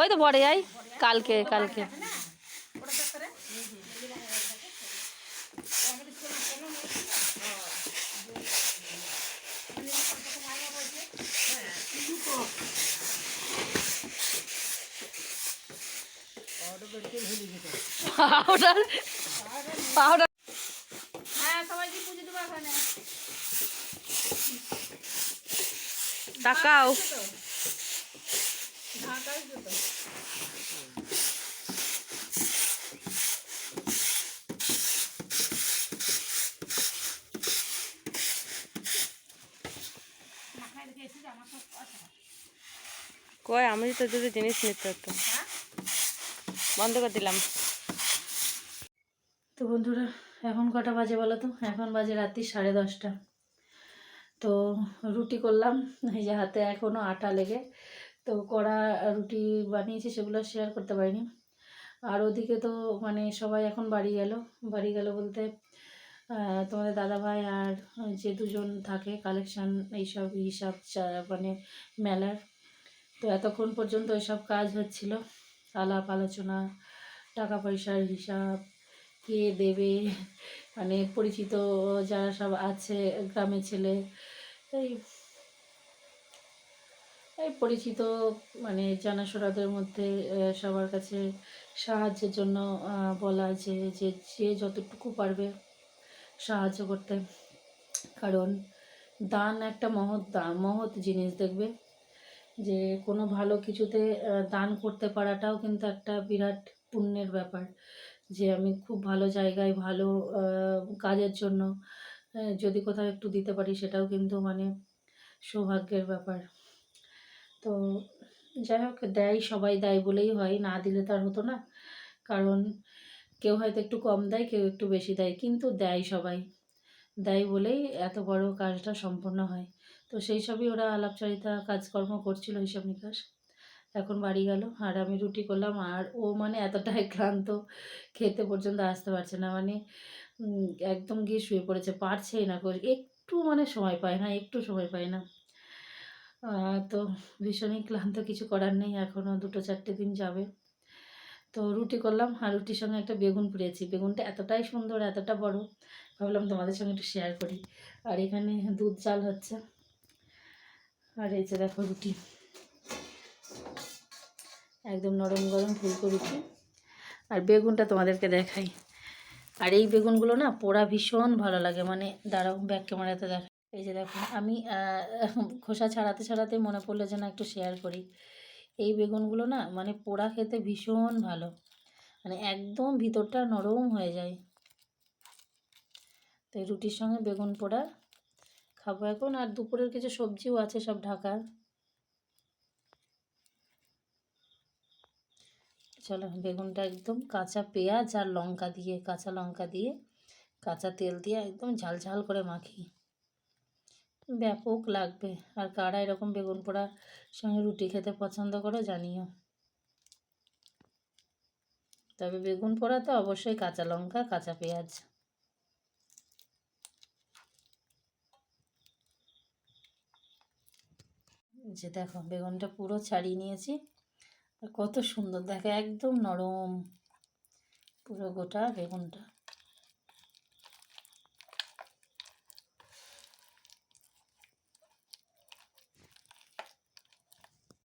ওই তো বড় যাই কালকে কালকে। পাউডার? পাউডার? হ্যাঁ সবাইকে পুজো দেবো ওখানে তাকাও। কই আমি তো দুটো জিনিস নিতে হতো বন্ধ করে দিলাম। তো বন্ধুরা এখন কটা বাজে বলো তো? এখন বাজে রাত্রি সাড়ে দশটা। তো রুটি করলাম এই যে হাতে এখনও আটা লেগে। তো কড়া রুটি বানিয়েছি সেগুলো শেয়ার করতে পারিনি। আর ওদিকে তো মানে সবাই এখন বাড়ি গেল। বাড়ি গেল বলতে তোমাদের দাদাভাই আর যে দুজন থাকে কালেকশান এইসব হিসাব মানে মেলার। তো এতক্ষণ পর্যন্ত এসব কাজ হচ্ছিল। আলাপ, আলোচনা টাকা পয়সার হিসাব, কে দেবে মানে পরিচিত যারা সব আছে, গ্রামের ছেলে, এই এই পরিচিত মানে জানাশোনাদের মধ্যে সবার কাছে সাহায্যের জন্য বলা যে যে যে যতটুকু পারবে সাহায্য করতে। কারণ দান একটা মহৎ দান মহৎ জিনিস, দেখবে? যে কোনো ভালো কিছুতে দান করতে পারাটাও কিন্তু একটা বিরাট পুণ্যের ব্যাপার। যে আমি খুব ভালো জায়গায় ভালো কাজের জন্য যদি কোথাও একটু দিতে পারি, সেটাও কিন্তু মানে সৌভাগ্যের ব্যাপার। তো যাই হোক, দেয়, সবাই দেয় বলেই হয়। না দিলে তো আর হতো না। কারণ কেউ হয়তো একটু কম দেয়, কেউ একটু বেশি দেয়। কিন্তু দেয় সবাই। দেয় বলেই এত বড় কাজটা সম্পন্ন হয়। তো সেই সবই ওরা আলাপচারিতা, কাজকর্ম করছিল হিসাব নিকাশ। এখন বাড়ি গেল। আর আমি রুটি করলাম। আর ও মানে এতটাই ক্লান্ত, খেতে পর্যন্ত আসতে পারছে না। মানে একদম গিয়ে শুয়ে পড়েছে। পারছেই না। একটু মানে সময় পায় না, একটু সময় পায় না। তো ভীষণই ক্লান্ত, কিছু করার নেই এখনও দুটো চারটে দিন যাবে। তো রুটি করলাম, আর রুটির সঙ্গে একটা বেগুন পুড়িয়েছি। বেগুনটা এতটাই সুন্দর, এতটা বড়, ভাবলাম তোমাদের সঙ্গে একটু শেয়ার করি। আর এখানে দুধ, চাল হচ্ছে। আর এই যে দেখো রুটি। একদম নরম গরম ফুলকো রুটি। আর বেগুনটা তোমাদেরকে দেখাই। আর এই বেগুনগুলো না পোড়া ভীষণ ভালো লাগে। মানে দাঁড়াও ব্যাক ক্যামেরাতে দেখ এই যে দেখো আমি খোসা ছাড়াতে ছাড়াতে মনে পড়ল যেন একটু শেয়ার করি। এই বেগুনগুলো না মানে পোড়া খেতে ভীষণ ভালো। মানে একদম ভিতরটা নরম হয়ে যায়। তো এই রুটির সঙ্গে বেগুন পোড়া খাব এখন, আর দুপুরের কিছু সবজিও আছে সব ঢাকার। চলো, বেগুনটা একদম কাঁচা পেঁয়াজ আর লঙ্কা দিয়ে, কাঁচা লঙ্কা দিয়ে, কাঁচা তেল দিয়ে একদম ঝাল ঝাল করে মাখি। ব্যাপক লাগবে। আর কারা এরকম বেগুন পোড়ার সঙ্গে রুটি খেতে পছন্দ করো জানিও। তবে বেগুন পোড়াতে অবশ্যই কাঁচা লঙ্কা, কাঁচা পেঁয়াজ। যে দেখো, বেগুনটা পুরো ছাড়িয়ে নিয়েছি। কত সুন্দর, দেখো একদম নরম পুরো গোটা বেগুনটা।